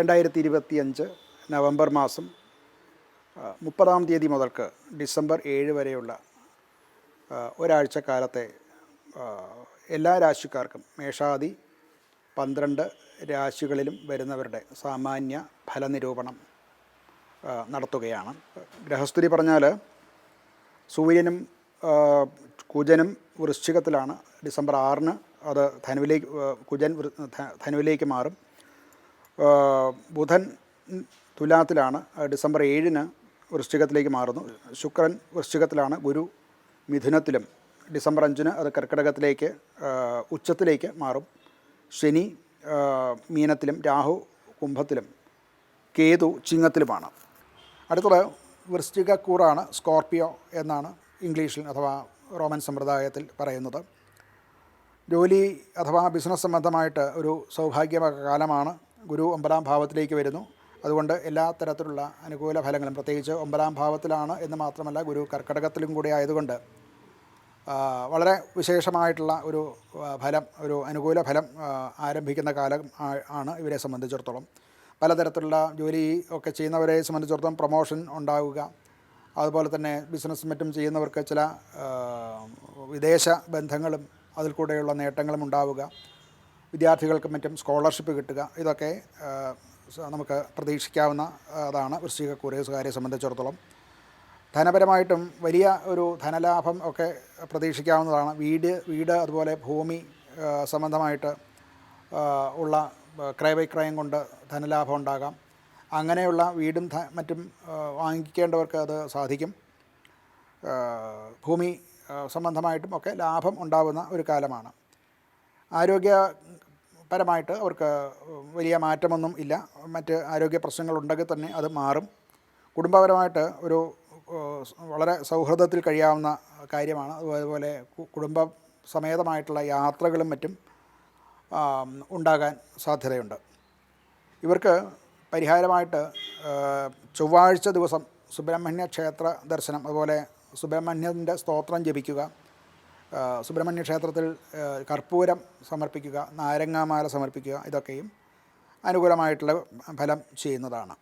രണ്ടായിരത്തി ഇരുപത്തിയഞ്ച് നവംബർ മാസം മുപ്പതാം തീയതി മുതൽക്ക് ഡിസംബർ ഏഴ് വരെയുള്ള ഒരാഴ്ചക്കാലത്തെ ഒരാഴ്ച കാലത്തെ എല്ലാ രാശിക്കാർക്കും മേഷാദി പന്ത്രണ്ട് രാശികളിലും വരുന്നവരുടെ സാമാന്യ ഫലനിരൂപണം നടത്തുകയാണ്. ഗ്രഹസ്ഥിതി പറഞ്ഞാൽ സൂര്യനും കുജനും വൃശ്ചികത്തിലാണ് ഡിസംബർ ആറിന് അത് ധനുവിലേക്ക് കുജൻ ധനുവിലേക്ക് മാറും. ബുധൻ തുലാത്തിലാണ് ഡിസംബർ ഏഴിന് വൃശ്ചികത്തിലേക്ക് മാറുന്നു. ശുക്രൻ വൃശ്ചികത്തിലാണ് ഗുരു മിഥുനത്തിലും. ഡിസംബർ അഞ്ചിന് അത് കർക്കിടകത്തിലേക്ക് ഉച്ചത്തിലേക്ക് മാറും. ശനി മീനത്തിലും രാഹു കുംഭത്തിലും കേതു ചിങ്ങത്തിലുമാണ്. അടുത്തത് വൃശ്ചികക്കൂറാണ് സ്കോർപ്പിയോ എന്നാണ് ഇംഗ്ലീഷിൽ അഥവാ റോമൻ സമ്പ്രദായത്തിൽ പറയുന്നത്. ജോലി അഥവാ ബിസിനസ് സംബന്ധമായിട്ട് ഒരു സൗഭാഗ്യ കാലമാണ്. ഗുരു ഒമ്പതാം ഭാവത്തിലേക്ക് വരുന്നു. അതുകൊണ്ട് എല്ലാ തരത്തിലുള്ള അനുകൂല ഫലങ്ങളും പ്രത്യേകിച്ച് ഒമ്പതാം ഭാവത്തിലാണ് എന്ന് മാത്രമല്ല ഗുരു കർക്കടകത്തിലും കൂടി ആയതുകൊണ്ട് വളരെ വിശേഷമായിട്ടുള്ള ഒരു ഫലം ഒരു അനുകൂല ഫലം ആരംഭിക്കുന്ന കാലം ആണ് ഇവരെ സംബന്ധിച്ചിടത്തോളം. പലതരത്തിലുള്ള ജോലി ഒക്കെ ചെയ്യുന്നവരെ സംബന്ധിച്ചിടത്തോളം പ്രൊമോഷൻ ഉണ്ടാവുക അതുപോലെ തന്നെ ബിസിനസ് മറ്റും ചെയ്യുന്നവർക്ക് ചില വിദേശ ബന്ധങ്ങളും അതിൽ കൂടെയുള്ള നേട്ടങ്ങളും ഉണ്ടാവുക വിദ്യാർത്ഥികൾക്ക് മറ്റും സ്കോളർഷിപ്പ് കിട്ടുക ഇതൊക്കെ നമുക്ക് പ്രതീക്ഷിക്കാവുന്ന അതാണ് വൃശ്ചിക കുറേസുകാരെ സംബന്ധിച്ചിടത്തോളം. ധനപരമായിട്ടും വലിയ ഒരു ധനലാഭം ഒക്കെ പ്രതീക്ഷിക്കാവുന്നതാണ്. വീട് വീട് അതുപോലെ ഭൂമി സംബന്ധമായിട്ട് ഉള്ള ക്രയവിക്രയം കൊണ്ട് ധനലാഭം ഉണ്ടാകാം. അങ്ങനെയുള്ള വീടും മറ്റും വാങ്ങിക്കേണ്ടവർക്ക് അത് സാധിക്കും. ഭൂമി സംബന്ധമായിട്ടും ഒക്കെ ലാഭം ഉണ്ടാകുന്ന ഒരു കാലമാണ്. ആരോഗ്യപരമായിട്ട് അവർക്ക് വലിയ മാറ്റമൊന്നും ഇല്ല. മറ്റ് ആരോഗ്യ പ്രശ്നങ്ങളുണ്ടെങ്കിൽ തന്നെ അത് മാറും. കുടുംബപരമായിട്ട് ഒരു വളരെ സൗഹൃദത്തിൽ കഴിയാവുന്ന കാര്യമാണ്. അതുപോലെ കുടുംബ സമേതമായിട്ടുള്ള യാത്രകളും മറ്റും ഉണ്ടാകാൻ സാധ്യതയുണ്ട്. ഇവർക്ക് പരിഹാരമായിട്ട് ചൊവ്വാഴ്ച ദിവസം സുബ്രഹ്മണ്യ ക്ഷേത്ര ദർശനം അതുപോലെ സുബ്രഹ്മണ്യന്റെ സ്തോത്രം ജപിക്കുക സുബ്രഹ്മണ്യ ക്ഷേത്രത്തിൽ കർപ്പൂരം സമർപ്പിക്കുക നാരങ്ങാമാല സമർപ്പിക്കുക ഇതൊക്കെയും അനുകൂലമായിട്ടുള്ള ഫലം ചെയ്യുന്നതാണ്.